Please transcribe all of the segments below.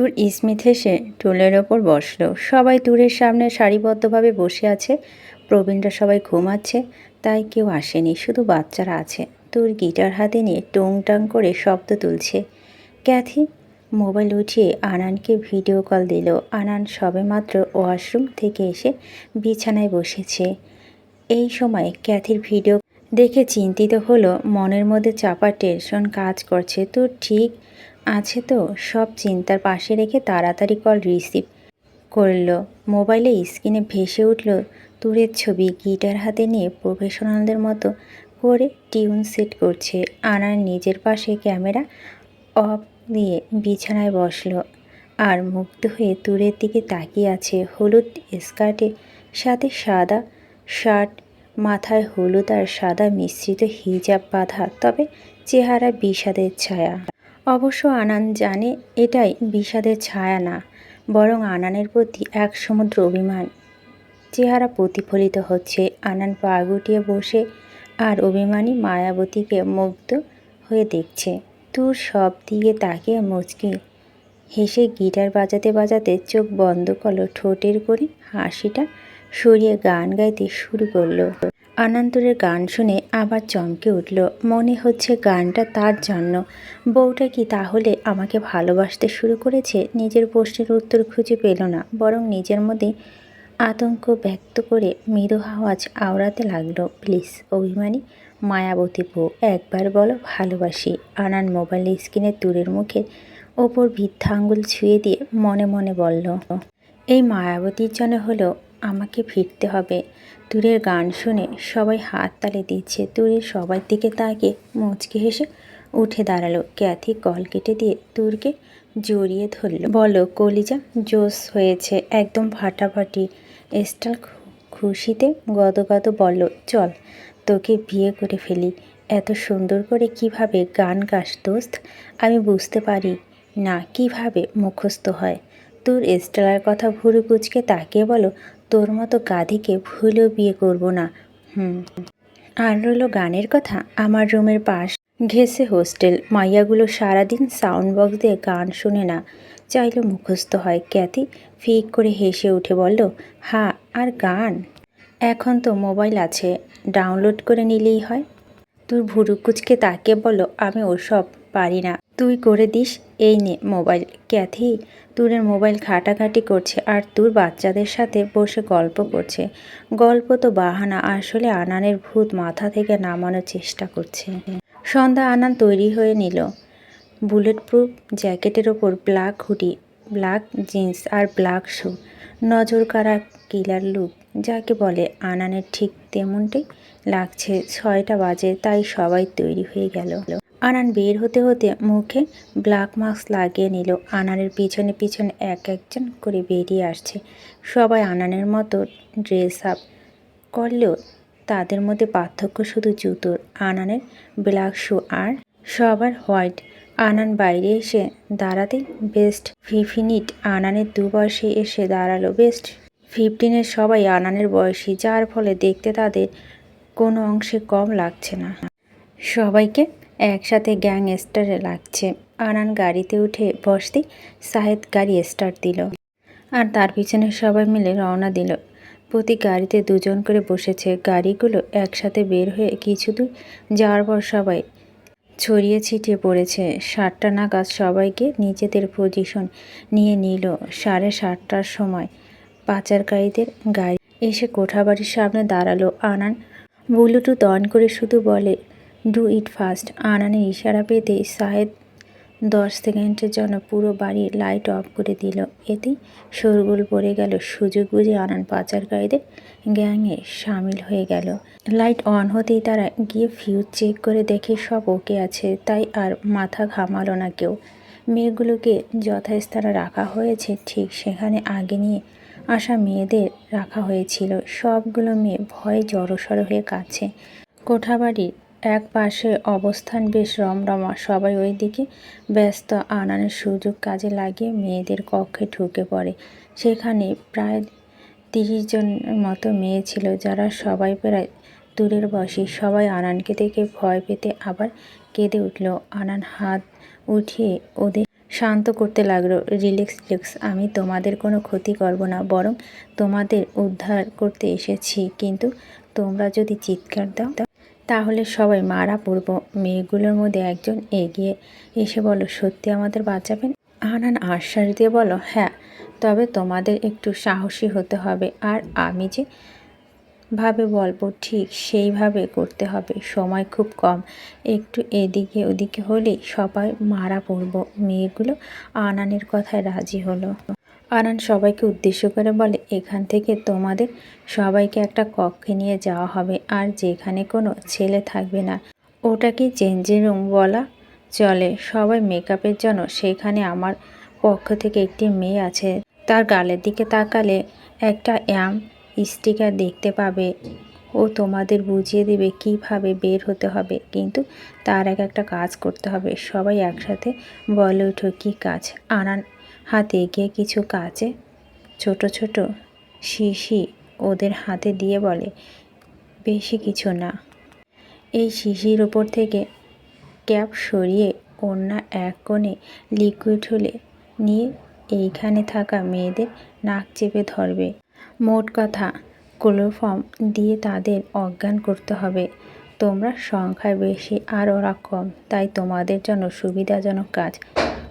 তুর স্মিথ হেসে টুলের ওপর বসল। সবাই তুরের সামনে সারিবদ্ধভাবে বসে আছে। প্রবীণরা সবাই ঘুমাচ্ছে, তাই কেউ আসেনি, শুধু বাচ্চারা আছে। তুর গিটার হাতে নিয়ে টুং টাং করে শব্দ তুলছে। ক্যাথি, মোবাইল উঠিয়ে আনানকে ভিডিও কল দিল। আনান সবেমাত্র ওয়াশরুম থেকে এসে বিছানায় বসেছে। এই সময় ক্যাথির ভিডিও দেখে চিন্তিত হলো, মনের মধ্যে চাপা টেনশন কাজ করছে। তো ঠিক আছে তো, সব চিন্তার পাশে রেখে তাড়াতাড়ি কল রিসিভ করল। মোবাইলে স্ক্রিনে ভেসে উঠল তুরের ছবি, গিটার হাতে নিয়ে প্রফেশনালদের মতো করে টিউন সেট করছে। আনার নিজের পাশে ক্যামেরা অফ দিয়ে বিছানায় বসল আর মুগ্ধ হয়ে তুরের দিকে তাকিয়ে আছে। হলুদ স্কার্টের সাথে সাদা শার্ট, মাথায় হলুদ আর সাদা মিশ্রিত হিজাব বাঁধা, তবে চেহারা বিষাদের ছায়া। অবশ্য আনান জানে এটাই বিষাদের ছায়া না, বরং আনানের প্রতি এক সমুদ্র অভিমান। চেহারা প্রতিফলিত হচ্ছে, আনান পা গুটিয়ে বসে আর অভিমানী মায়াবতীকে মুগ্ধ হয়ে দেখছে। তোর সব দিকে তাকিয়ে মুচকি হেসে গিটার বাজাতে বাজাতে চোখ বন্ধ করল, ঠোঁটের করে হাসিটা সরিয়ে গান গাইতে শুরু করল। আনন্দরের গান শুনে আবার চমকে উঠল। মনে হচ্ছে গানটা তার জন্য। বউটা কি তাহলে আমাকে ভালোবাসতে শুরু করেছে? নিজের প্রশ্নের উত্তর খুঁজে পেল না, বরং নিজের মধ্যে আতঙ্ক ব্যক্ত করে মৃদু আওয়াজ আওড়াতে লাগল। প্লিজ, অভিমানী, মায়াবতী বউ, একবার বলো ভালোবাসি। আনান মোবাইল স্ক্রিনে তুরের মুখে ওপর বৃদ্ধা আঙ্গুল ছুঁয়ে দিয়ে মনে মনে বলল, এই মায়াবতীর জন্য হলো আমাকে ফিরতে হবে। তুরের গান শুনে সবাই হাত তালে দিচ্ছে। তুরের সবার দিকে তাকিয়ে মুচকে হেসে উঠে দাঁড়াল। ক্যাথি কল কেটে দিয়ে তুরকে জড়িয়ে ধরল। বলো, কলিজা, জোস হয়েছে। একদম ফাটাফাটি স্টাল খুশিতে গদগদ বলল, চল, তোকে বিয়ে করে ফেলি। এত সুন্দর করে কীভাবে গান গাস দোস্ত? আমি বুঝতে পারি না কীভাবে মুখস্থ হয়। তোর স্টেলার কথা ভুরু কুচকে তাকিয়ে বলো তোর মতো গাধিকে ভুলেও বিয়ে করব না। হুম। আর রইল গানের কথা, আমার রুমের পাশ। ঘেসে হোস্টেল, মাইয়াগুলো সারাদিন সাউন্ড বক্স দিয়ে গান শুনে না। চাইলে মুখস্থ হয়। ক্যাথি ফিক করে হেসে উঠে বলল হ্যাঁ আর গান? এখন তো মোবাইল আছে, ডাউনলোড করে নিলেই হয়। তোর ভুরু কুচকে তাকে বলো আমি ওসব পারি না। তুই করে দিস, এই নে মোবাইল। ক্যাথি তুরের মোবাইল ঘাটাঘাটি করছে আর তুর বাচ্চাদের সাথে বসে গল্প করছে। গল্প তো বাহানা, আসলে আনানের ভূত মাথা থেকে নামানোর চেষ্টা করছে। সন্ধ্যা আনান তৈরি হয়ে নিল। বুলেট প্রুফ জ্যাকেটের ওপর ব্ল্যাক হুডি, ব্ল্যাক জিন্স আর ব্ল্যাক শু। নজর কারা কিলার লুক, যাকে বলে আনানের ঠিক তেমনটাই লাগছে। ছয়টা বাজে, তাই সবাই তৈরি হয়ে গেল। আনান বের হতে হতে মুখে ব্ল্যাক মাস্ক লাগিয়ে নিল। আনানের পিছনে পিছনে এক একজন করে বেরিয়ে আসছে। সবাই আনানের মতো ড্রেস আপ করলেও তাদের মধ্যে পার্থক্য শুধু জুতোর। আনানের ব্ল্যাক শু আর সবার হোয়াইট। আনান বাইরে এসে দাঁড়াতে বেস্ট ফিফিনিট আনানের দু বয়সে এসে দাঁড়াল বেস্ট ফিফটিনের সবাই আনানের বয়সী, যার ফলে দেখতে তাদের কোনো অংশে কম লাগছে না। সবাইকে একসাথে গ্যাং স্টারে লাগছে। আনান গাড়িতে উঠে বসতেই সাহেদ গাড়ি স্টার্ট দিল। আর তার পিছনে সবাই মিলে রওনা দিল। প্রতি গাড়িতে দুজন করে বসেছে। গাড়িগুলো একসাথে বের হয়ে কিছু দূর যাওয়ার পর সবাই ছড়িয়ে ছিটিয়ে পড়েছে। সাতটা নাগাদ সবাইকে নিজেদের পজিশন নিয়ে নিল। সাড়ে সাতটার সময় পাচারকারীদের গাড়ি এসে কোঠাবাড়ির সামনে দাঁড়াল। আনান ব্লুটুথ অন করে শুধু বলে ডু ইট ফাস্ট আনানের ইশারা পেতে সাহেদ দশ সেকেন্ডের জন্য পুরো বাড়ির লাইট অফ করে দিল। এতে শোরগোল পড়ে গেল। সুযোগ বুঝে আনান পাচারকারীদের গ্যাংয়ে সামিল হয়ে গেল। লাইট অন হতেই তারা গিয়ে ফিউজ চেক করে দেখে সব ওকে আছে। তাই আর মাথা ঘামালো না কেউ। মেয়েগুলোকে যথাস্থানে রাখা হয়েছে। ঠিক সেখানে আগে নিয়ে আসা মেয়েদের রাখা হয়েছিল। সবগুলো মেয়ে ভয়ে জড়সড় হয়ে কাছে কোঠাবাড়ির এক পাশে অবস্থান বেশ রমরমা। সবাই ওই দিকে ব্যস্ত। আনানের সুযোগ কাজে লাগিয়ে মেয়েদের কক্ষে ঢুকে পড়ে। সেখানে প্রায় তিরিশ জনের মতো মেয়ে ছিল, যারা সবাই প্রায় দূরের বসে। সবাই আনানকে দেখে ভয় পেতে আবার কেঁদে উঠল। আনান হাত উঠিয়ে ওদের শান্ত করতে লাগল। রিল্যাক্স রিল্যাক্স, আমি তোমাদের কোনো ক্ষতি করব না, বরং তোমাদের উদ্ধার করতে এসেছি। কিন্তু তোমরা যদি চিৎকার দাও তাহলে সবাই মারা পড়ব। মেয়েগুলোর মধ্যে একজন এগিয়ে এসে বলো সত্যি আমাদের বাঁচাবেন? আনান আশ্বাস দিয়ে বলো হ্যাঁ তবে তোমাদের একটু সাহসী হতে হবে। আর আমি যে ভাবে বলব, ঠিক সেইভাবে করতে হবে। সময় খুব কম। একটু এদিকে ওদিকে হলেই সবাই মারা পড়ব। মেয়েগুলো আনানের কথায় রাজি হলো। আনান সবাইকে উদ্দেশ্য করে বলে, এখান থেকে তোমাদের সবাইকে একটা কক্ষে নিয়ে যাওয়া হবে আর যেখানে কোনো ছেলে থাকবে না। ওটাকে চেঞ্জিং রুম বলা চলে? সবাই মেকআপের জন্য সেখানে আমার পক্ষ থেকে একটি মেয়ে আছে। তার গালের দিকে তাকালে একটা অ্যাম স্টিকার দেখতে পাবে। ও তোমাদের বুঝিয়ে দেবে কীভাবে বের হতে হবে, কিন্তু তার এক একটা কাজ করতে হবে। সবাই একসাথে বলে উঠো কী কাজ? আনান হাতে এগিয়ে কিছু কাজে ছোট ছোট শিশি ওদের হাতে দিয়ে বলে, বেশি কিছু না। এই শিশির ওপর থেকে ক্যাপ সরিয়ে অন্য এক কোণে লিকুইড হলে নিয়ে এইখানে থাকা মেয়েদের নাক চেপে ধরবে। মোট কথা, ক্লোরফর্ম দিয়ে তাদের অজ্ঞান করতে হবে। তোমরা সংখ্যায় বেশি আর ওরা কম, তাই তোমাদের জন্য সুবিধাজনক কাজ।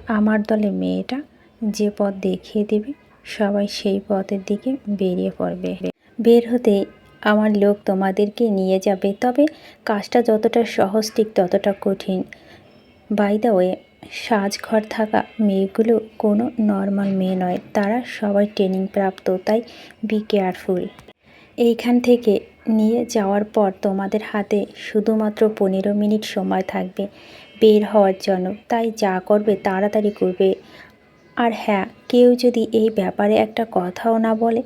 আমার দলে মেয়েটা যে পথ দেখিয়ে দেবে, সবাই সেই পথের দিকে বেরিয়ে পড়বে। বের হতে আমার লোক তোমাদেরকে নিয়ে যাবে, তবে কাজটা যতটা সহজ, ঠিক ততটা কঠিন। বাই দ্য ওয়ে সাজঘর থাকা মেয়েগুলো কোনো নর্মাল মেয়ে নয়, তারা সবাই ট্রেনিং প্রাপ্ত, তাই বি কেয়ারফুল এইখান থেকে নিয়ে যাওয়ার পর তোমাদের হাতে শুধুমাত্র পনেরো মিনিট সময় থাকবে বের হওয়ার জন্য, তাই যা করবে তাড়াতাড়ি করবে। আর হ্যাঁ কেউ যদি এই ব্যাপারে একটা কথাও না বলে,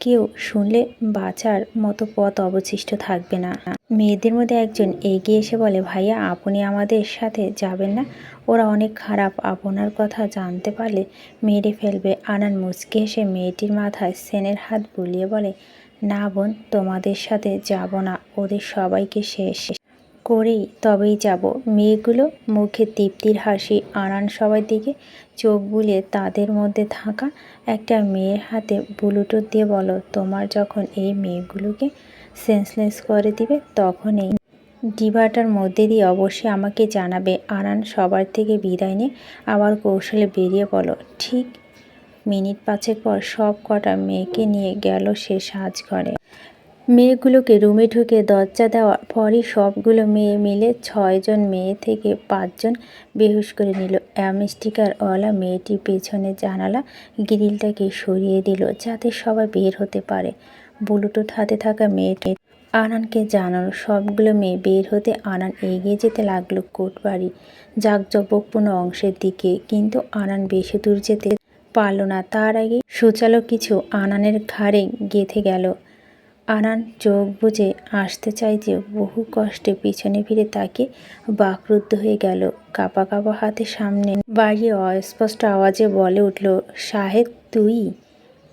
কেউ শুনলে বাঁচার মতো পথ অবশিষ্ট থাকবে না। মেয়েদের মধ্যে একজন এগিয়ে এসে বলে, ভাইয়া, আপনি আমাদের সাথে যাবেন না। ওরা অনেক খারাপ। আপনার কথা জানতে পারলে মেরে ফেলবে। আনান মুচকে এসে মেয়েটির মাথায় সেনের হাত বুলিয়ে বলে, না বোন, তোমাদের সাথে যাব না। ওদের সবাইকে শেষ করেই তবেই যাব। মেয়েগুলো মুখে তৃপ্তির হাসি, আনান সবার দিকে চোখ বুলিয়ে তাদের মধ্যে থাকা একটা মেয়ের হাতে ব্লুটুথ দিয়ে বলো, তোমার যখন এই মেয়েগুলোকে সেন্সলেস করে দিবে, তখন এই ডিভাটার মধ্যে দিয়ে অবশ্যই আমাকে জানাবে। আনান সবার থেকে বিদায় নিয়ে আবার কৌশলে বেরিয়ে বলো ঠিক মিনিট পাঁচেক পর সব কটা মেয়েকে নিয়ে গেল সে সাজ ঘরে মেয়েগুলোকে রুমে ঢুকে দরজা দেওয়ার পরই সবগুলো মেয়ে মিলে ছয়জন মেয়ে থেকে পাঁচজন বেহুশ করে নিল। অ্যামস্টিকারওয়ালা মেয়েটি পেছনে জানালা গ্রিলটাকে সরিয়ে দিল যাতে সবাই বের হতে পারে। ব্লুটুথ হাতে থাকা মেয়েটি আনানকে জানানো সবগুলো মেয়ে বের হতে আনান এগিয়ে যেতে লাগল কোটবাড়ি। জাকজবকপূর্ণ অংশের দিকে। কিন্তু আনান বেশি দূর যেতে পারল না। তার আগে সুচালো কিছু আনানের ঘাড়ে গেঁথে গেল। আনান চোখ বুঝে আসতে চাই যে বহু কষ্টে পিছনে ফিরে তাকে বাকরুদ্ধ হয়ে গেল। কাপা কাপা হাতে সামনে বাড়িয়ে অস্পষ্ট আওয়াজে বলে উঠল, সাহেব, তুই?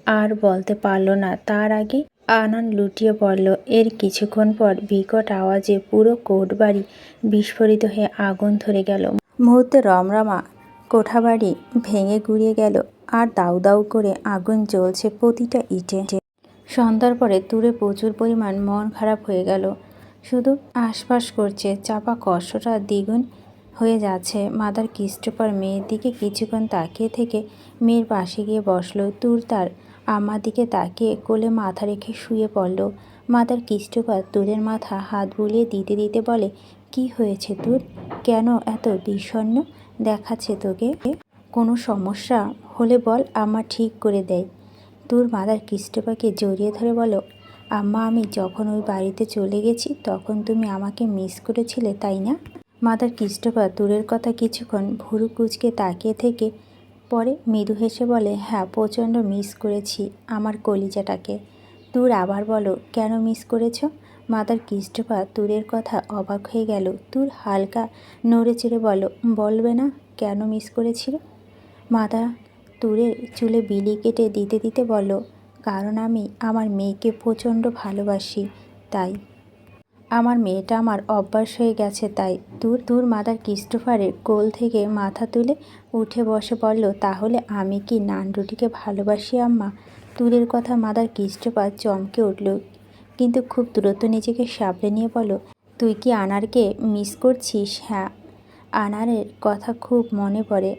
আর বলতে পারল না। তার আগে আনান লুটিয়ে পড়ল। এর কিছুক্ষণ পর বিকট আওয়াজে পুরো কোট বাড়ি বিস্ফোরিত হয়ে আগুন ধরে গেল। মুহূর্তে রমরমা কোঠাবাড়ি ভেঙে গুড়িয়ে গেল। আর দাউ দাউ করে আগুন জ্বলছে প্রতিটা ইটে। সন্ধ্যার পরে দূরে প্রচুর পরিমাণ মন খারাপ হয়ে গেল। শুধু আশপাশ করছে, চাপা কষ্টটা দ্বিগুণ হয়ে যাচ্ছে। মাদার কিস্টোপার মেয়ের দিকে কিছুক্ষণ তাকিয়ে থেকে মেয়ের পাশে গিয়ে বসল। তুর তার আমার দিকে তাকিয়ে কোলে মাথা রেখে শুয়ে পড়ল। মাদার কিস্টোপার তুরের মাথা হাত বুলিয়ে দিতে দিতে বলে, কি হয়েছে তুর? কেন এত বিষণ্ণ দেখাচ্ছে তোকে? কোনো সমস্যা হলে বল, আমার ঠিক করে দেয় তোর মাদার কৃষ্টপাকে জড়িয়ে ধরে বলো, আম্মা, আমি যখন ওই বাড়িতে চলে গেছি, তখন তুমি আমাকে মিস করেছিলে, তাই না? মাদার কৃষ্টপা দূরের কথা কিছুক্ষণ ভুরু কুচকে তাকিয়ে থেকে পরে মৃদু হেসে বলে হ্যাঁ প্রচণ্ড মিস করেছি আমার কলিজাটাকে। তুর আবার বলো, কেন মিস করেছ? মাদার কৃষ্টপা তুরের কথা অবাক হয়ে গেল। তুর হালকা নড়ে চেড়ে বলো, বলবে না কেন মিস করেছিল? মাদা তুরের চুলে বিলি কেটে দিতে দিতে বলল, কারণ আমি আমার মেয়েকে প্রচণ্ড ভালোবাসি, তাই। আমার মেয়েটা আমার অভ্যাস হয়ে গেছে, তাই। দূর দূর মাদার ক্রিস্টোফারের কোল থেকে মাথা তুলে উঠে বসে বলল, তাহলে আমি কি নান রুটিকে ভালোবাসি, আম্মা? দূরের কথা মাদার ক্রিস্টোফার চমকে উঠল, কিন্তু খুব দ্রুত নিজেকে সাবলে নিয়ে বলো তুই কি আনারকে মিস করছিস? হ্যাঁ আনারের কথা খুব মনে পড়ে।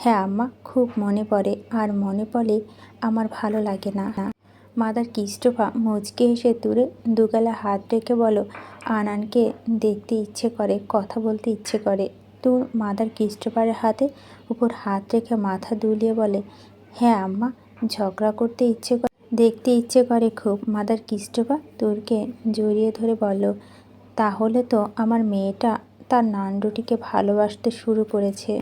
হ্যাঁ আম্মা, খুব মনে পড়ে। আর মনে পড়ে আমার ভালো লাগে না। মাদার কিস্টোফা মুচকে এসে দূরে দুগালা হাত রেখে বলো আনানকে দেখতে ইচ্ছে করে, কথা বলতে ইচ্ছে করে। তোর মাদার কিস্টোফারের হাতে উপর হাত রেখে মাথা দুলিয়ে বলে হ্যাঁ আম্মা, ঝগড়া করতে ইচ্ছে করে দেখতে ইচ্ছে করে খুব। মাদার কিস্টোফা তোরকে জড়িয়ে ধরে বলল, তাহলে তো আমার মেয়েটা তার নান্ডুটিকে ভালোবাসতে শুরু করেছে।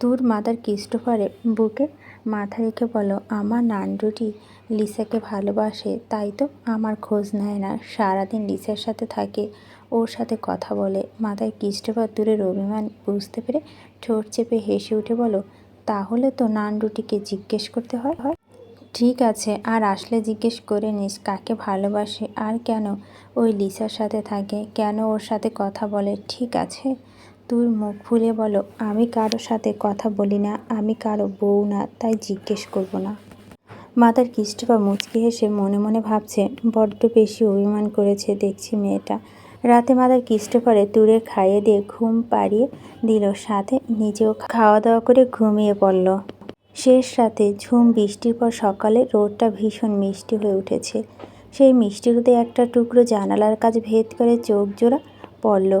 তোর মাদার ক্রিস্টোফারের বুকে মাথা রেখে বলো, আমার নান্ডুটি লিসাকে ভালোবাসে, তাই তো আমার খোঁজ নেয় না। সারাদিন লিসার সাথে থাকে, ওর সাথে কথা বলে। মাথায় ক্রিস্টোফার দূরের অভিমান বুঝতে পেরে ঠোঁট চেপে হেসে উঠে বলো, তাহলে তো নান্ডুটিকে জিজ্ঞেস করতে হয়? হয়। ঠিক আছে, আর আসলে জিজ্ঞেস করে নিস, কাকে ভালোবাসে, আর কেন ওই লিসার সাথে থাকে, কেন ওর সাথে কথা বলে, ঠিক আছে? তুই মুখ ফুলে বলো, আমি কারোর সাথে কথা বলি না, আমি কারও বউ না, তাই জিজ্ঞেস করব না। মাতার কিষ্টপা মুচকি হেসে মনে মনে ভাবছে, বড্ড বেশি অভিমান করেছে দেখছি মেয়েটা। রাতে মাদার কিষ্টপারে তুরে খাইয়ে দিয়ে ঘুম পাড়িয়ে দিল, সাথে নিজেও খাওয়া দাওয়া করে ঘুমিয়ে পড়ল। শেষ রাতে ঝুম বৃষ্টির পর সকালে রোদটা ভীষণ মিষ্টি হয়ে উঠেছে। সেই মিষ্টি রোদে একটা টুকরো জানালার কাজ ভেদ করে চোখ জোড়া পড়ল।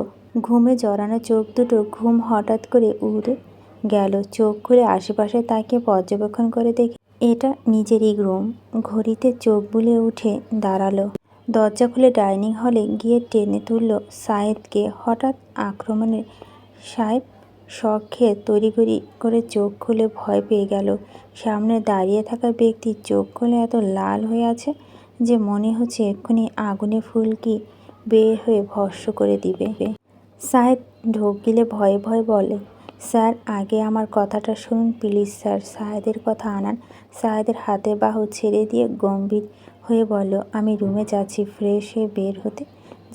ঘুমে জড়ানো চোখ দুটো ঘুম হঠাৎ করে উড়ে গেল। চোখ খুলে আশেপাশে তাকে পর্যবেক্ষণ করে দেখে এটা নিজেরই রুম ঘড়িতে চোখ বুলে উঠে দাঁড়াল। দরজা খুলে ডাইনিং হলে গিয়ে টেনে তুলল সাহেবকে হঠাৎ আক্রমণে সাহেব শখ খেয়ে তড়িঘড়ি করে চোখ খুলে ভয় পেয়ে গেল। সামনে দাঁড়িয়ে থাকা ব্যক্তি চোখ খুলে এত লাল হয়ে আছে যে মনে হচ্ছে এক্ষুনি আগুনে ফুলকি বের হয়ে ভস্য করে দিবে। সাহেব ঢোক গিলে ভয়ে ভয়ে বলে, স্যার, আগে আমার কথাটা শুনুন, প্লিজ স্যার। সাহেদের কথা আনান। সাহেদের হাতে বাহু ছেড়ে দিয়ে গম্ভীর হয়ে বলল, আমি রুমে যাচ্ছি ফ্রেশ হয়ে বের হতে,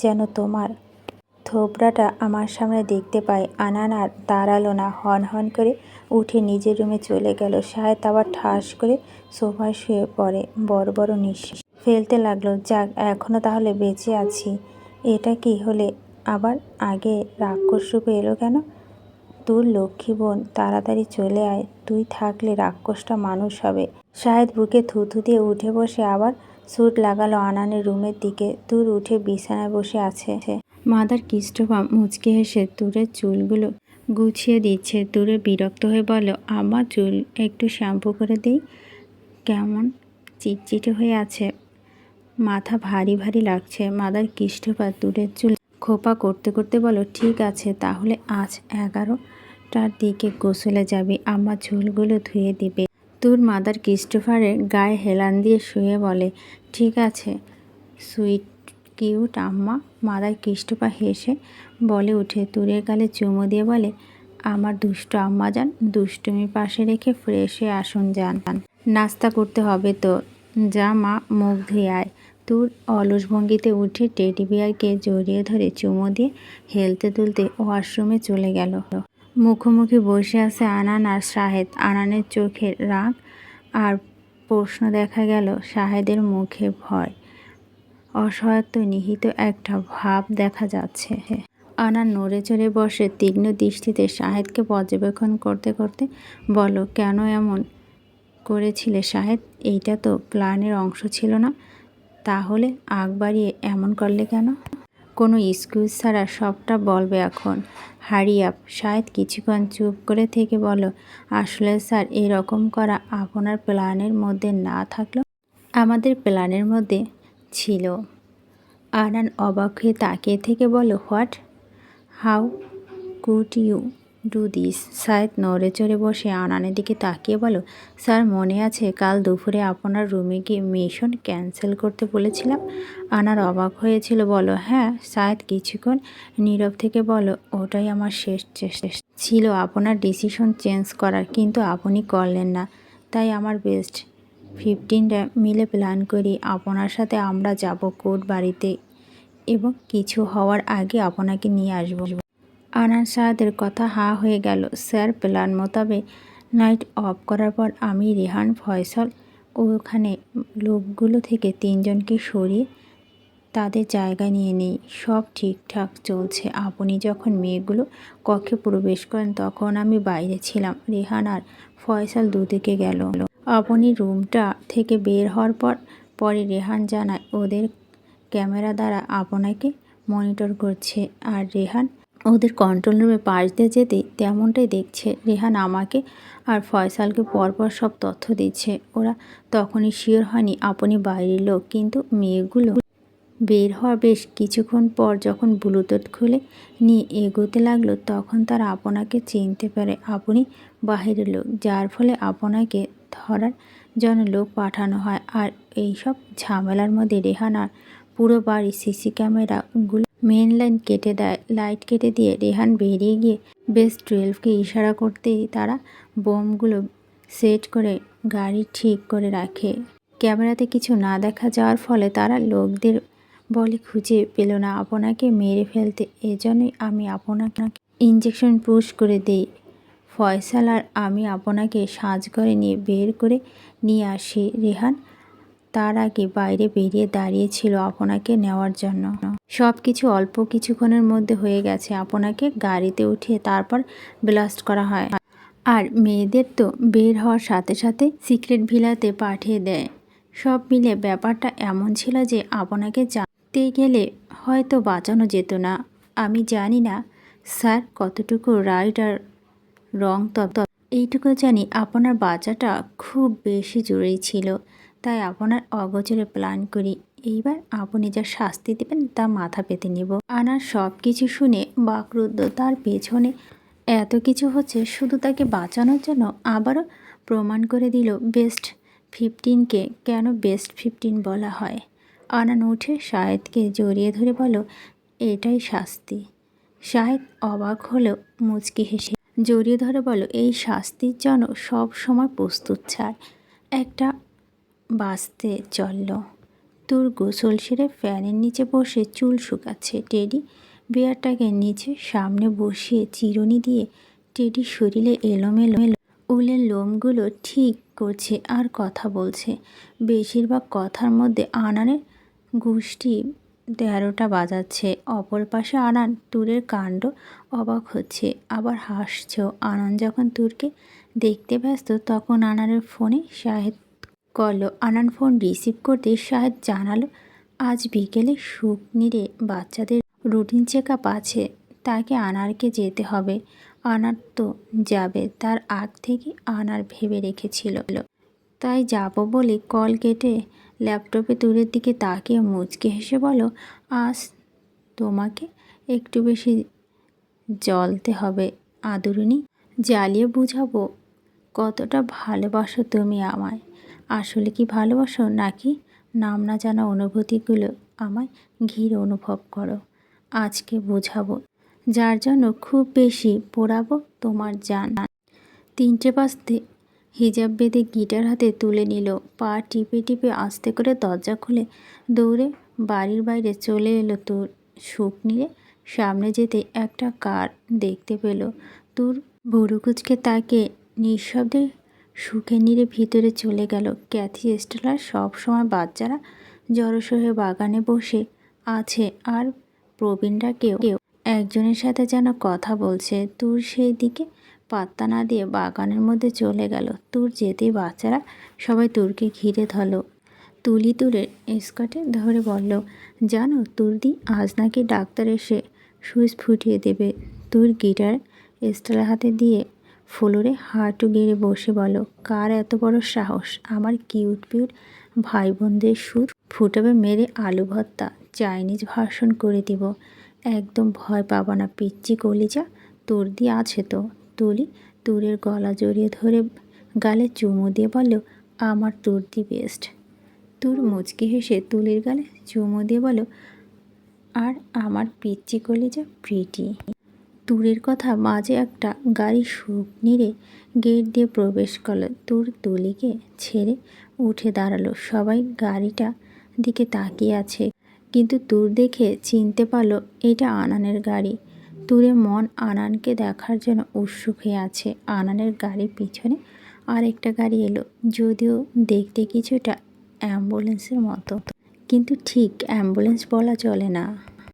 যেন তোমার থোবড়াটা আমার সামনে দেখতে পাই আনান আর দাঁড়াল না, হন হন করে উঠে নিজের রুমে চলে গেল। সাহেদ আবার ঠাস করে সোফায় শুয়ে পড়ে, বড় বড় নিঃশ্বাস ফেলতে লাগল। যাক এখনও তাহলে বেঁচে আছি, এটা কি হলে আবার আগে রাক্ষস রূপে এলো কেন? তোর লক্ষ্মী বোন তাড়াতাড়ি চলে আয়, তুই থাকলে রাক্ষসটা মানুষ হবে। শাহেদ বুকে থুথু দিয়ে উঠে বসে আবার স্যুট লাগালো আনানের রুমের দিকে। তুর উঠে বিছানায় বসে আছে। মাদার কিষ্টপা মুচকে হেসে তুরের চুলগুলো গুছিয়ে দিচ্ছে। তুরে বিরক্ত হয়ে বলো, আমার চুল একটু শ্যাম্পু করে দিই। কেমন চিটচিটে হয়ে আছে। মাথা ভারী ভারী লাগছে। মাদার কিষ্টপা তুরের চুল খোপা করতে করতে বলো, ঠিক আছে, তাহলে আজ এগারোটার দিকে গোসলে যাবি, আমার ঝুলগুলো ধুয়ে দিবে। তোর মাদার ক্রিস্টোফারের গায়ে হেলান দিয়ে শুয়ে বলে, ঠিক আছে, সুইট কিউট আম্মা। মাদার ক্রিস্টোফা হেসে বলে উঠে তুরের গালে চুমো দিয়ে বলে, আমার দুষ্ট আম্মা যান, দুষ্টুমি পাশে রেখে ফ্রেশে আসুন যান। নাস্তা করতে হবে তো যা মা, মুখ ধুয়ে আয়। তুর অলস ভঙ্গিতে উঠে টেডি বিয়ারকে জড়িয়ে ধরে চুমো দিয়ে হেলতে তুলতে ওয়াশরুমে চলে গেল। মুখোমুখি বসে আছে আনান আর শাহেদ। আনানের চোখে রাগ আর প্রশ্ন দেখা গেল শাহেদের মুখে ভয়। অসহায়ত্ব নিহিত একটা ভাব দেখা যাচ্ছে। আনান নড়ে চড়ে বসে তীক্ষ্ণ দৃষ্টিতে শাহেদকে পর্যবেক্ষণ করতে করতে বলো কেন এমন করেছিলে শাহেদ? এইটা তো প্ল্যানের অংশ ছিল না। তাহলে আগ বাড়িয়ে এমন করলে কেন? কোনো স্কুজ ছাড়া সবটা বলবে এখন। হারি আপ, শায়দ কিছুক্ষণ চুপ করে থেকে বলো, আসলে স্যার, এরকম করা আপনার প্ল্যানের মধ্যে না থাকলেও আমাদের প্ল্যানের মধ্যে ছিল। আনান অবাক হয়ে তাকিয়ে থেকে বলো, what? How could you do this, Sayed নড়ে চড়ে বসে আনানের দিকে তাকিয়ে বলো, স্যার, মনে আছে কাল দুপুরে আপনার রুমে গিয়ে মিশন ক্যান্সেল করতে বলেছিলাম? আনার অবাক হয়েছিল, বলো হ্যাঁ সায়দ কিছুক্ষণ নীরব থেকে বলো, ওটাই আমার শেষ চেষ্টা ছিল, আপনার ডিসিশন চেঞ্জ করার, কিন্তু আপনি করলেন না। তাই আমার বেস্ট ফিফটিনটা মিলে প্ল্যান করি, আপনার সাথে আমরা যাব কোর্ট বাড়িতে এবং কিছু হওয়ার আগে আপনাকে নিয়ে আসব। আনান সাহাদের কথা হা হয়ে গেল। স্যার, প্ল্যান মোতাবেক নাইট অফ করার পর আমি রেহান, ফয়সল ওখানে লোকগুলো থেকে তিনজনকে সরিয়ে তাদের জায়গা নিয়ে নেই। সব ঠিকঠাক চলছে। আপনি যখন মেয়েগুলো কক্ষে প্রবেশ করেন, তখন আমি বাইরে ছিলাম। রেহান আর ফয়সাল দুদিকে গেল। আপনি রুমটা থেকে বের হওয়ার পর, পরে রেহান জানায়, ওদের ক্যামেরা দ্বারা আপনাকে মনিটর করছে। আর রেহান ওদের কন্ট্রোল রুমে পাশ দিয়ে যেতে তেমনটাই দেখছে রেহান আমাকে আর ফয়সালকে পরপর সব তথ্য দিচ্ছে। ওরা তখনই শিওর হয়নি আপনি বাইরের লোক, কিন্তু মেয়েগুলো বের হওয়ার বেশ কিছুক্ষণ পর যখন ব্লুটুথ খুলে নিয়ে এগোতে লাগল, তখন তারা আপনাকে চিনতে পারে আপনি বাহিরের লোক, যার ফলে আপনাকে ধরার জন্য লোক পাঠানো হয়। আর এইসব ঝামেলার মধ্যে রেহান আর পুরো বাড়ি সিসি ক্যামেরাগুলো মেন লাইন কেটে দেয়। লাইট কেটে দিয়ে রেহান বেরিয়ে গিয়ে বেস টুয়েলভকে ইশারা করতেই তারা বোমগুলো সেট করে গাড়ি ঠিক করে রাখে। ক্যামেরাতে কিছু না দেখা যাওয়ার ফলে তারা লোকদের বলে খুঁজে পেল না। আপনাকে মেরে ফেলতে এজন্যই আমি আপনাকে ইঞ্জেকশন পুশ করে দেই। ফয়সাল আর আমি আপনাকে সাজ করে নিয়ে বের করে নিয়ে আসি। রেহান তার আগে বাইরে বেরিয়ে দাঁড়িয়েছিল আপনাকে নেওয়ার জন্য। সব কিছু অল্প কিছুক্ষণের মধ্যে হয়ে গেছে। আপনাকে গাড়িতে উঠিয়ে তারপর ব্লাস্ট করা হয়। আর মেয়েদের তো বের হওয়ার সাথে সাথে সিক্রেট ভিলাতে পাঠিয়ে দেয়। সব মিলে ব্যাপারটা এমন ছিল যে আপনাকে জানতে গেলে হয়তো বাঁচানো যেত না। আমি জানি না, স্যার, কতটুকু রাইট আর রং তত এইটুকু জানি আপনার বাচ্চাটা খুব বেশি জরুরি ছিল। তাই আপনার অগোচরে প্ল্যান করি। এইবার আপনি যা শাস্তি দেবেন, তা মাথা পেতে নেব। আনার সব কিছু শুনে বাকরুদ্ধ তার পেছনে এত কিছু হচ্ছে, শুধু তাকে বাঁচানোর জন্য আবারও প্রমাণ করে দিল বেস্ট ফিফটিনকে কেন বেস্ট ফিফটিন বলা হয়। আনান উঠে শাহেদকে জড়িয়ে ধরে বলো এটাই শাস্তি। শাহেদ অবাক হলেও মুচকি হেসে জড়িয়ে ধরে বলো এই শাস্তির জন্য সব সময় প্রস্তুত ছাড়। একটা বাঁচতে চলল। তোর গোসল সেরে ফ্যানের নিচে বসে চুল শুকাচ্ছে, টেডি। বিয়ারটাকে নিচে সামনে বসিয়ে চিরুনি দিয়ে টেডি শরীরে এলোমেলো উলের লোমগুলো ঠিক করছে আর কথা বলছে। বেশিরভাগ কথার মধ্যে আনানের গোষ্ঠী তেরোটা বাজাচ্ছে। অপর পাশে আনান তুরের কাণ্ড অবাক হচ্ছে, আবার হাসছেও। আনান যখন তুরকে দেখতে ব্যস্ত, তখন আনারের ফোনে শাহেদ করল। আনান ফোন রিসিভ করতে শাহেদ জানালো, আজ বিকেলে সুখ নিরে বাচ্চাদের রুটিন চেক আপ আছে, তাকে আনারকে যেতে হবে। আনার তো যাবে, তার আগ থেকে আনার ভেবে রেখেছিল। তাই যাব বলে কল কেটে ল্যাপটপে দূরের দিকে তাকিয়ে মুচকে হেসে বলো আজ তোমাকে একটু বেশি জ্বলতে হবে, আদুরুনি। জ্বালিয়ে বুঝাবো কতটা ভালোবাসো তুমি আমায়। আসলে কি ভালোবাসো নাকি? নাম না জানা অনুভূতিগুলো আমায় ঘির অনুভব করো। আজকে বোঝাবো। যার জন্য খুব বেশি পোড়াবো তোমার জান। তিনটে বাজতে হিজাব বেঁধে গিটার হাতে তুলে নিল। পা টিপে টিপে আস্তে করে দরজা খুলে দৌড়ে বাড়ির বাইরে চলে এলো তোর। সুখ নিয়ে সামনে যেতে একটা কার দেখতে পেল। তোর বুড়ুকুচকে তাকে নিঃশব্দে সুখে নিরে ভিতরে চলে গেল। ক্যাথি স্টেলার সবসময় বাচ্চারা জড়সো হয়ে বাগানে বসে আছে আর প্রবীণরা কেউ কেউ একজনের সাথে যেন কথা বলছে। তোর সেই দিকে পাত্তা না দিয়ে বাগানের মধ্যে চলে গেল। তোর যেতেই বাচ্চারা সবাই তুরকে ঘিরে ধরলো। তুলি তুলে স্কার্টে ধরে বলল, জানো, তুর্দি আজ নাকি ডাক্তার এসে সুইচ ফুটিয়ে দেবে। তোর গিটার স্টেলার হাতে দিয়ে ফ্লোরে হাঁটু গেড়ে বসে বলো, কার এত বড় সাহস? আমার কিউট পিউট ভাই বোনদের সুর ফুটাবে মেরে আলু ভর্তা, চাইনিজ ভার্সন করে দিব। একদম ভয় পাবা না পিচ্ছি কলিজা, তোর দিয়ে আছে তো। তুলি তুরের গলা জড়িয়ে ধরে গালে চুমু দিয়ে বলল, আমার তোর দি বেস্ট। তুর মুচকি হেসে তুলির গালে চুমু দিয়ে বলো আর আমার পিচ্ছি কলিজা প্রিটি তুরের কথা মাঝে একটা গাড়ি সুখ নিরে গেট দিয়ে প্রবেশ করল। তুর তুলিকে ছেড়ে উঠে দাঁড়াল। সবাই গাড়িটা দিকে তাকিয়ে আছে, কিন্তু তুর দেখে চিনতে পারল এটা আনানের গাড়ি। তুরে মন আনানকে দেখার জন্য উৎসুক হয়ে আছে। আনানের গাড়ির পিছনে আরেকটা গাড়ি এলো, যদিও দেখতে কিছুটা অ্যাম্বুলেন্সের মতো। কিন্তু ঠিক অ্যাম্বুলেন্স বলা চলে না।